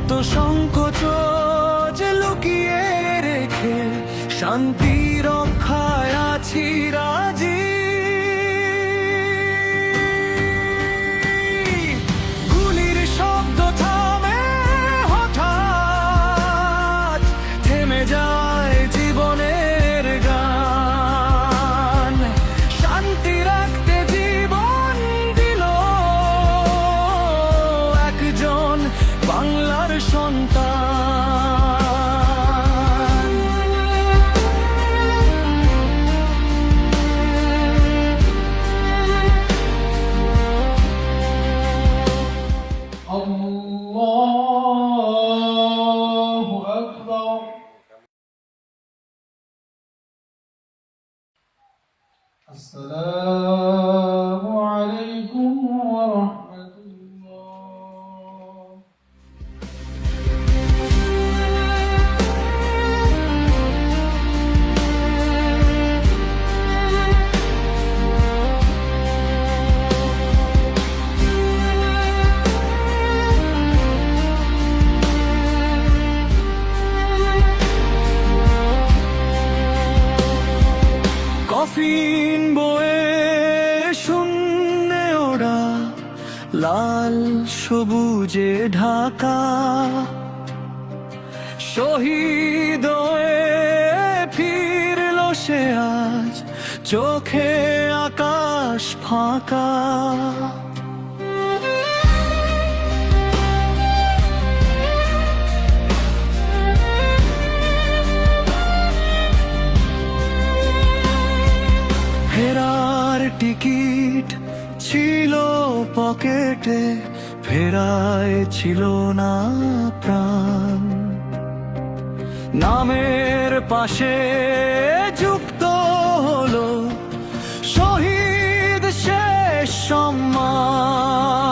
কত সংকোচ যে লুকিয়ে রেখে শান্তি রক্ষায় আছি রাজি। গুলির শব্দ থামে হঠাৎ, থেমে যায় জীবনের গান। শান্তি রাখতে জীবন দিল একজন বাংলা সন্তান আল্লাহু আকবার السلام কফিন বয়ে শূন্যে ওরা লাল সবুজে ঢাকা। শহীদ ফিরল সে আজ চোখে আকাশ ফাঁকা। টিকিট ছিল পকেটে ফেরায় ছিল না প্রাণ। নামের পাশে যুক্ত হলো শহীদ শেষ সম্মান।